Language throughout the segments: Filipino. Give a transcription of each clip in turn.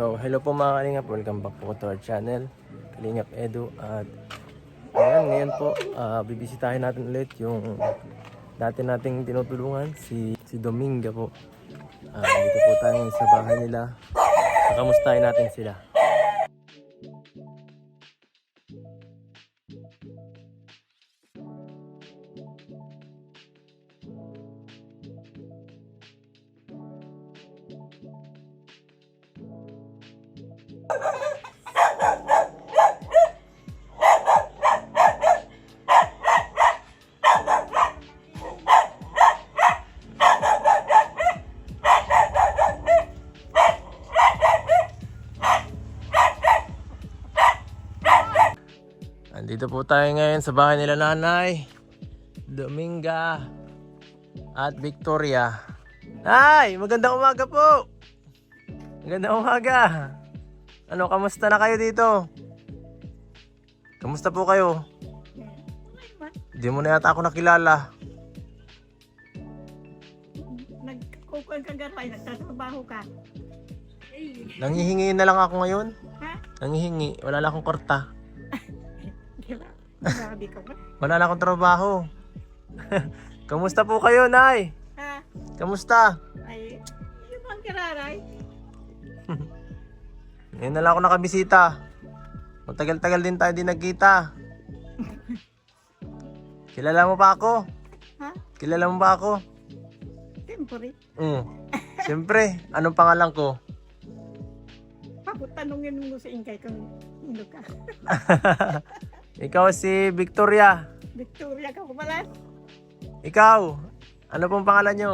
So, hello po mga Kalingap. Welcome back po to our channel. Kalingap Edu. At ayan, ngayon po, ah, bibisitahin natin ulit yung dati nating tinutulungan, si, si Dominga po. Ah, dito po tayo sa bahay nila. Nakamustahin natin sila. Andito po tayo ngayon sa bahay nila nanay. Dominga at Victoria. Ay, magandang umaga po. Magandang umaga. Ano, kamusta na kayo dito? Kamusta po kayo? Hindi mo na yata ako nakilala. Nagkukuhan ka garay, nagtatrabaho ka. Nangihingi na lang ako ngayon. Ha? Nangihingi. Wala na akong korta. Gra- Grabe ka ba? Wala na akong trabaho. Kamusta po kayo, Nay? Ha? Kamusta? Ay, yun ang kiraray. Ngayon na lang ako nakabisita. Matagal-tagal din tayo di nagkita. Kilala mo pa ako? Ha? Kilala mo ba ako? Siyempre, Mm. Siyempre, anong pangalan ko? pagod tanongin mo sa ingkay kung sino ka. Ikaw si Victoria. Victoria ka pala. Ikaw, ano pong pangalan nyo?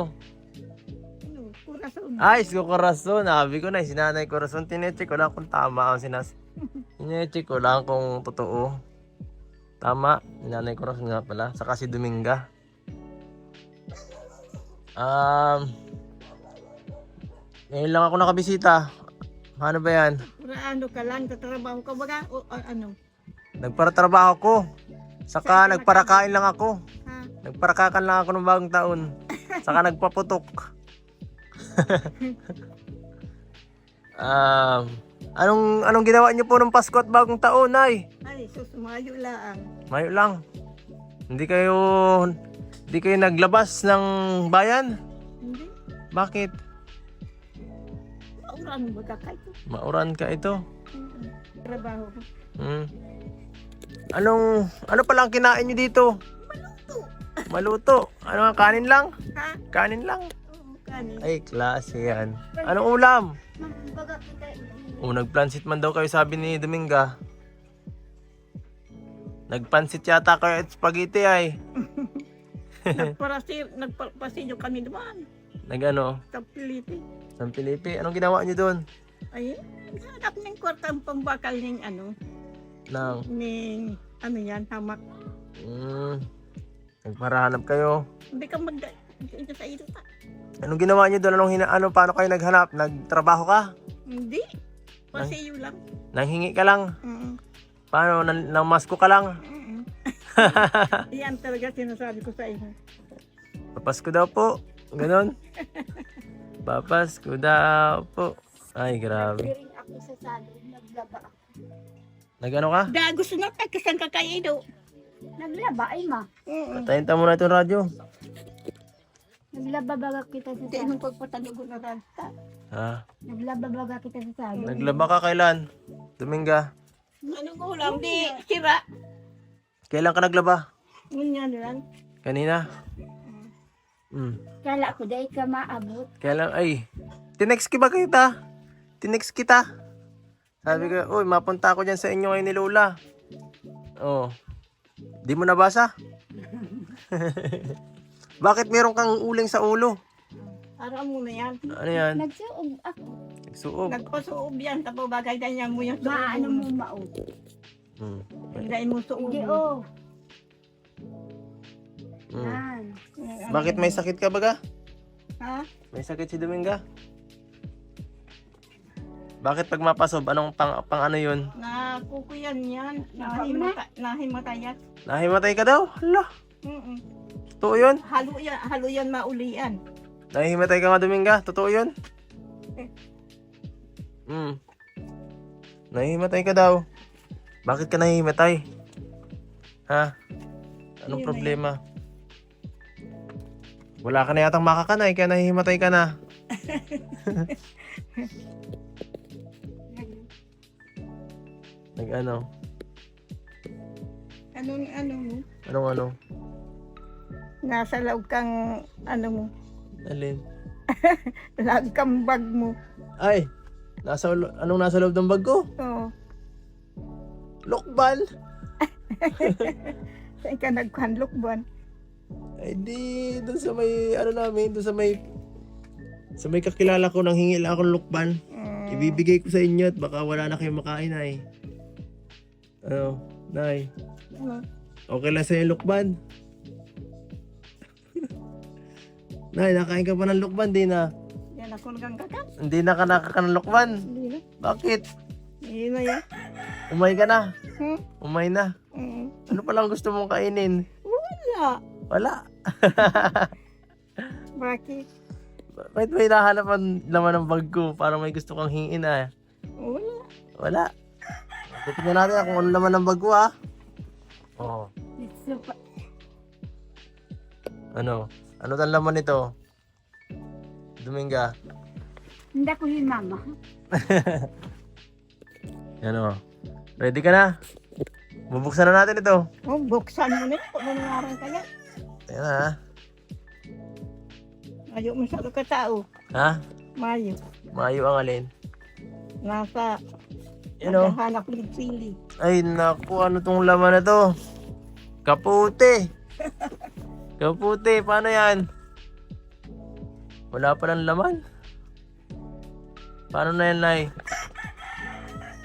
Ano, kurason. Ay, si Corazon. Sabi ko na, si Nanay Corazon. Tinecheck ko lang kung tama ang sinas... Tinecheck ko lang kung totoo. Tama, si Nanay Corazon nga pala. Saka si Dominga. Um, ngayon lang ako nakabisita. Paano ba yan? Ano ka lang, tatrabaho ka baga? O a- ano? Nagparatrabaho ko. Saka nagparakain lang ako. Ha? Nagparakakan lang ako ng bagong taon. Saka nagpaputok. um, anong anong ginawa niyo po ng Pasko at bagong taon, Nay? Ay, susumayo lang. Mayo lang. Hindi kayo hindi kayo naglabas ng bayan? Hindi. Bakit? Mauran mo ka kayo. Mauran ka ito. Trabaho ko. Anong ano pala ang kinain niyo dito? Maluto. Maluto. Ano kanin lang? Ha? Kanin lang. Kanin. Ay, klase yan. Anong ulam? Baga kita. O, nagplansit man daw kayo sabi ni Dominga. Nagpansit yata kayo at spaghetti ay. Nagparasir, nagpasinyo kami naman. Nagano, Sa Pilipi. sa Pilipi. Anong ginawa niyo doon? Ay, hanap ng kwartang pambakal ng ano, Nang, ng ano yan, hamak. mm, nagparahanap kayo. Hindi ka mag... Hindi sa ito ta. Anong ginawa niyo doon? Anong hina, ano, paano kayo naghanap? Nagtrabaho ka? Hindi. Pasiyo lang. Nanghingi ka lang? Mm Paano? Nang, nang masko ka lang? -mm. Yan talaga sinasabi ko sa iyo. Papasko daw po. Ganon. Papasko daw po. Ay, grabe. Ako sa salon, naglaba ako. Nagano ka? Da, gusto na tayo kasan ka kaya ito. Naglaba ay ma. Mm Patayin mo na itong radyo. Naglaba baga kita sa Hindi nung pagpatalugo na ranta. Ha? Naglaba baga kita sa salon. Naglaba ka kailan? Dominga. Anong ulam? Di, sira. Kailan ka naglaba? Ganyan lang. Kanina? Hmm. Kala ko dahil ka maabot. Kailan? Ay. Tinext kita kita. Tinext kita. Sabi ko, uy, mapunta ako dyan sa inyo ngayon ni Lola. Oh. Di mo nabasa? Bakit meron kang uling sa ulo? Araw mo na yan. Ano yan? Nagsuog ako. Nagsuog. Nagpasuob yan. Tapos bagay na niya mo yung suob. Maano mo maog. Hmm. Hindi mo suob. Hindi oh. Hmm. Bakit may sakit ka baga? Ha? May sakit si Dominga? Bakit pag mapasob, anong pang, pang ano yun? Na kukuyan yan. Nahimata, nahimatayat. Nahimatay ka daw? Hala, Mm-mm. totoo yun? Halo yan, halo yan maulian. Nahihimatay ka nga Dominga? Totoo yun? Hmm. Nahihimatay ka daw. Bakit ka nahihimatay? Ha? Anong Yun na problema? Wala ka na yatang makakanay, kaya nahihimatay ka na. Nag ano? Anong ano mo? Anong ano? Nasa loob kang ano mo? Alin? Lag kang bag mo. Ay! Nasa, anong nasa loob ng bag ko? Oo. Lokbal! Saan ka nagkanlok buwan? Ay di, doon sa may, ano namin, doon sa may, sa may kakilala ko, nang hingi lang akong lukban. Mm, Ibibigay ko sa inyo at baka wala na kayong makain ay. Ano, nay, ano? okay lang sa'yo yung lukban? nay, nakain ka pa ng lukban, di na. Yan ako nagang kakas. Hindi na ka nakaka ng lukban. Hindi na. Bakit? Hindi na yan. Umay ka na. Hmm? Umay na. Mm. Ano palang gusto mong kainin? Wala. Wala. Bakit? Bakit may nahanap ang laman ng bag ko para may gusto kang hingin ah? Wala. Wala. Tingnan natin kung ano laman ng bag ko ah. Oo. Ano? Ano ang laman nito? Dominga. Hindi ko yung mama. Yan o. Ready ka na? Bubuksan na natin ito. Oh, buksan mo na yun. Kung anong araw kaya. Ayan na ha. Ayaw mo sa ka tao. Ha? Mayo. Mayo ang alin. Nasa Yan o. naghahanap ng sili. Ay naku, ano tong laman na to? Kaputi. Kaputi, paano yan? Wala pa ng laman. Paano na yan, Nay?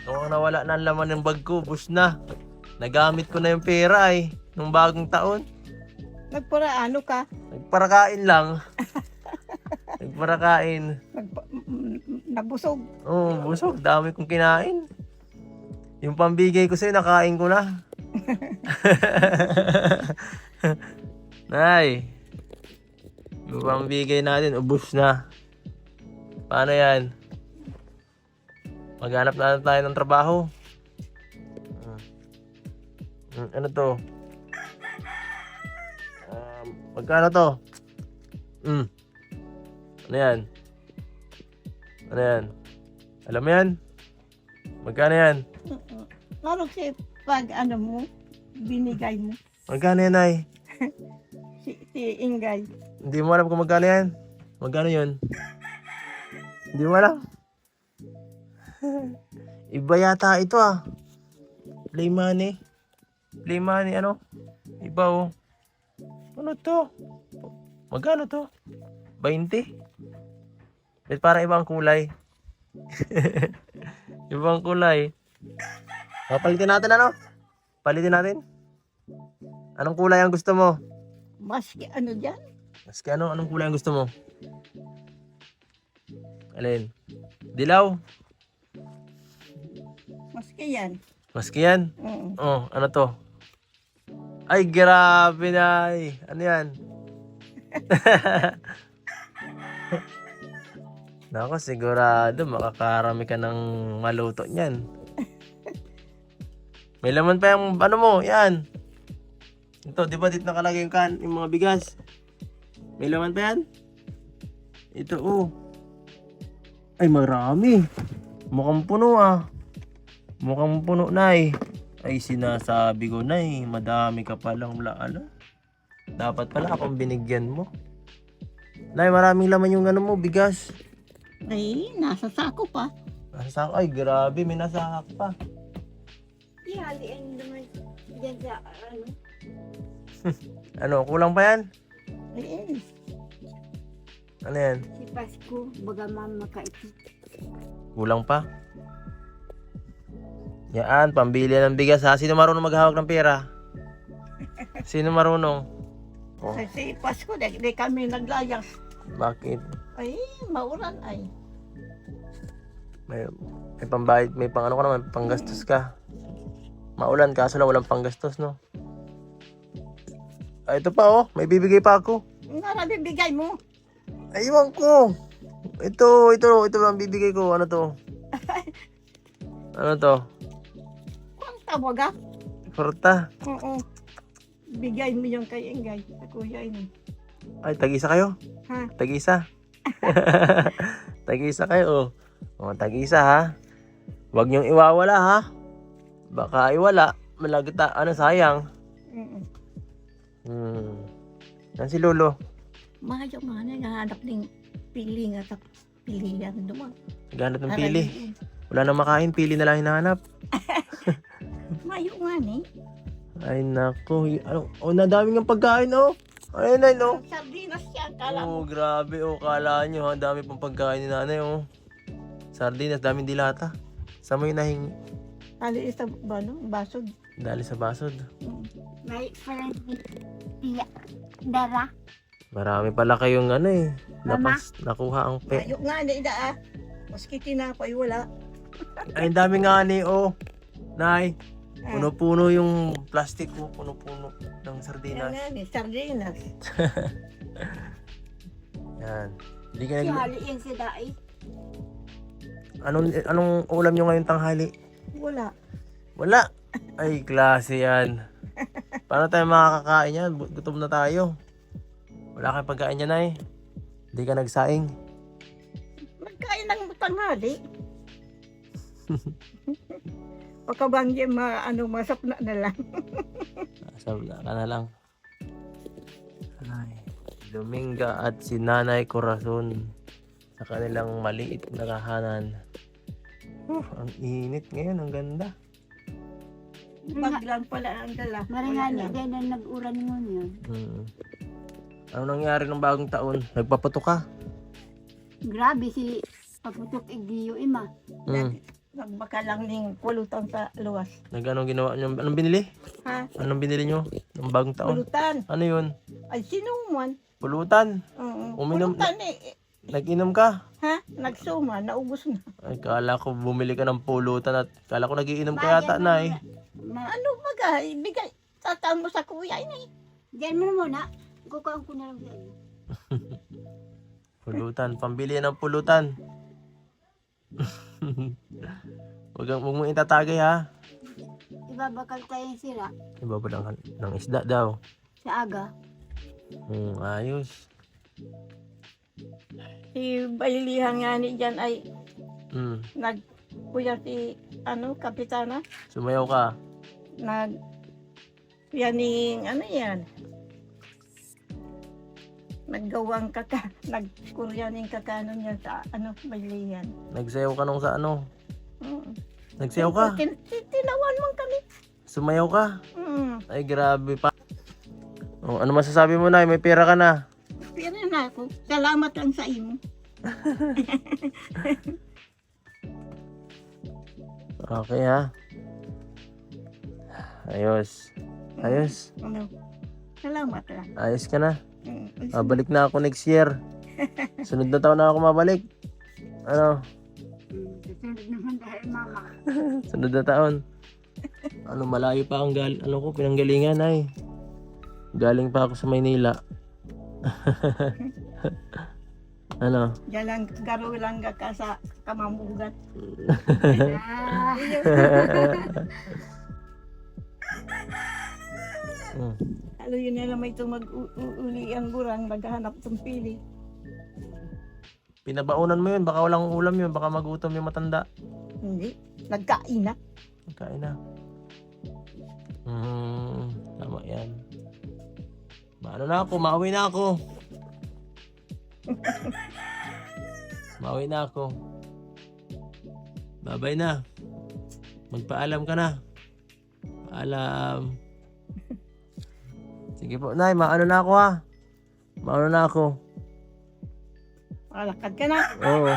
Mukhang nawala na ang laman ng bag ko, bus na. Nagamit ko na yung pera ay, nung bagong taon. Nagpara ano ka? Nagparakain lang. Nagparakain. Nagpa, nabusog. Oo, oh, busog. Dami kong kinain. Yung pambigay ko sa'yo, nakain ko na. Nay. Yung pambigay natin, ubus na. Paano yan? Maghanap na tayo ng trabaho. Hmm. Hmm, Ano to? Um, magkano to? Hmm. Ano yan? Ano yan? Alam mo yan? Magkano yan? Lalo si pag ano mo, binigay mo. Magkano yan, Nay? Si, si Ingay. Hindi mo alam kung magkano yan? Magkano yun? Hindi mo alam? Iba yata ito ah. Play money. Play money, ano? Iba oh. Ano to? Magkano to? 20? Ba't parang ibang kulay? ibang kulay. Papalitin natin ano? Palitin natin? Anong kulay ang gusto mo? Maski ano dyan? Maski ano, anong kulay ang gusto mo? Alin? Dilaw? Maski yan. Maski yan? Oo. Oh, ano to? Ay, grabe na. Ay. Ano yan? Nako, sigurado makakarami ka ng maluto niyan. May laman pa yung ano mo, yan. Ito, di ba dito nakalagay yung kan, yung mga bigas? May laman pa yan? Ito, oh. Ay, marami. Mukhang puno ah. Mukhang puno na eh. Ay, sinasabi ko na eh. Madami ka palang laala. Dapat pala akong binigyan mo. Nay, maraming laman yung ano mo, bigas. Ay, nasa sako pa. Nasa ay, grabe, may nasahak pa. Ihalian naman dyan sa ano. Ano, kulang pa yan? Ay, Ano yan? Si Pasko, baga mama kaipit. Kulang pa? Yan, pambili ng bigas ha. Sino marunong maghawak ng pera? Sino marunong? Oh, kasi Pasko, di, di kami naglayas. bakit? Ay, mauran ay. May, may pambayad, may pang ano ka naman, panggastos ka. Maulan, kaso lang walang panggastos, no? Ah, ito pa oh, may bibigay pa ako. Narabibigay mo. Aywan ko. Ito, ito, ito lang bibigay ko. Ano to? Ano to? Kung tawag ah? Fruta. Oo. Bigay mo yung kay Ingay. Sa kuya ini. Ay, tag-isa kayo? Ha? Tag-isa. tag-isa kayo, oh. O, tag-isa, ha? Huwag niyong iwawala, ha? Baka iwala. Malagita, ano, sayang. Mm Hmm. Yan si Lolo. Mga yung mga naghahanap ng pili nga sa pilihan duman. Naghanap ng pili. Wala nang makain, pili na lang hinahanap. Mayo nga ni. Ay, nako. Ano, oh, nadami ng pagkain, oh. Ayun, ay, no. Sardinas yan. Kala Oh, mo. grabe, oh. Kala nyo, ha. Dami pang pagkain ni nanay, oh. Sardinas, daming dilata. Sa mo yung nahingi? Ali isa ba no? Basod. Dali sa basod. May parang tiya. Dara. Marami pala kayong ano eh. Napas, nakuha ang pe. Mayo nga ni ida ah. Maski tinapay wala. Ay, ang dami nga ni, oh. Nay, Ah, puno-puno yung plastic ko. Puno-puno ng yan sardinas. nga ni. Sardinas. Yan. Hindi ka Si nag... Hali yan si Dai. Anong, anong ulam nyo ngayon tanghali? Wala. Wala. Ay, klase yan. Paano tayo makakakain yan? Gutom na tayo. Wala kayong pagkain yan, ay. Hindi ka nagsaing. Magkain ng tanghali. Pagkabanggi ma ano masap na na lang. Sabi na ka na lang. Ay, Dominga at si Nanay Corazon sa kanilang maliit na kahanan. Uh, ang init ngayon, ang ganda. Bag lang pala ang dala. Marangani din na nag-uran mo yun. Hmm. Ano nangyari ng bagong taon? Nagpapatok ka? Grabe si pagputok igiyo ima. Hmm. Nagbaka lang ning pulutan sa luwas. Nag anong ginawa niyo? Anong binili? Ha? Anong binili niyo ng bagong taon? Pulutan. Ano yun? Ay sinuman. Pulutan. Oo. Uminom- Pulutan eh. Nag-inom ka? Ha? Nagsuma. Naubos na. Ay, kala ko bumili ka ng pulutan at kala ko nagiinom ka yata na eh. Ma, Ano baga? Ibigay. Tataan mo sa kuya ini. diyan mo na muna. Kukuhaan ko na lang yan. Pulutan, pambili ng pulutan. Huwag kang- huwag mo itatagay ha. Ibabakal tayo sira Iba ba lang ng isda daw? sa aga. Hmm, ayos. Si Bailihan nga ni dyan ay Hmm, nag kuya si ano kapitana sumayaw ka. nag yaning ano yan naggawang kaka nagkuryaning kakanon yan sa ano Bailihan Nagsayaw ka nung sa ano? mm. Nagsayaw ka? Tin- tinawan man kami Sumayaw ka? mm. Ay, grabe pa. Oh, ano masasabi mo na? May pera ka na. Ako salamat lang sa imo Okay ha. Ayos. Ayos. ano salamat lang Ayos ka na. mm. Ah, balik na ako next year. Sunod na taon na ako mabalik. Ano? Susunod naman dahil mama. Sunod na taon. Ano, malayo pa ang gal ano ko, pinanggalingan ay. Galing pa ako sa Maynila. ano? Lang garo lang ka sa kamamugat. Ano yun na may itong mag-uli ang gurang, naghahanap ng pili. Pinabaunan mo yun, baka walang ulam yun, baka magutom yung matanda. Hindi. Nagkain na. Kain na. Hmm, tama yan. Maano na ako, mauwi na ako. Mauwi na ako. Babay na. Magpaalam ka na. Paalam. Sige po, Nay, maano na ako ha. Maano na ako. Malakad ka na. Oo.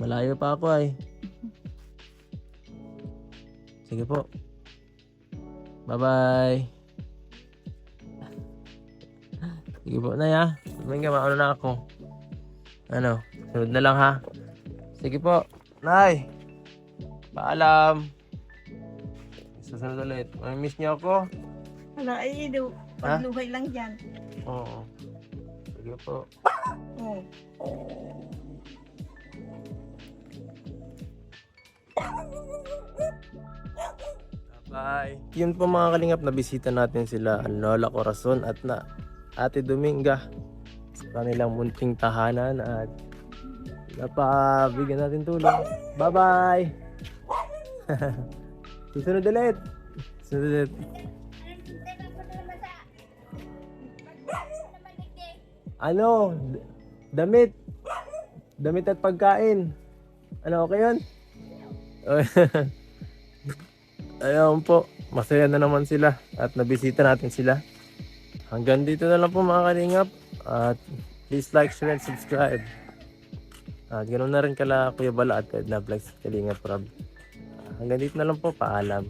Malayo pa ako ay. Sige po. Bye-bye. Sige po, Nay ha. Sabihin ka, maano na ako. Ano, sunod na lang ha. Sige po, Nay. Paalam. Susunod ulit. May miss niyo ako? Wala, ay, do. Ha? Pagluhay lang dyan. Oo. Sige po. Oh. Bye. Yun po mga kalingap, nabisita natin sila Lola Corazon at na Ate Dominga sa kanilang munting tahanan at napabigyan natin tulong. Bye-bye! Susunod ulit! Susunod ulit. Ano? Damit. Damit at pagkain. Ano, okay yun? Ayun po, masaya na naman sila at nabisita natin sila. Hanggang dito na lang po mga kalingap at please like, share, and subscribe. At ganoon na rin kala Kuya Bala at Edna Vlogs Kalingap Rob. Hanggang dito na lang po, paalam.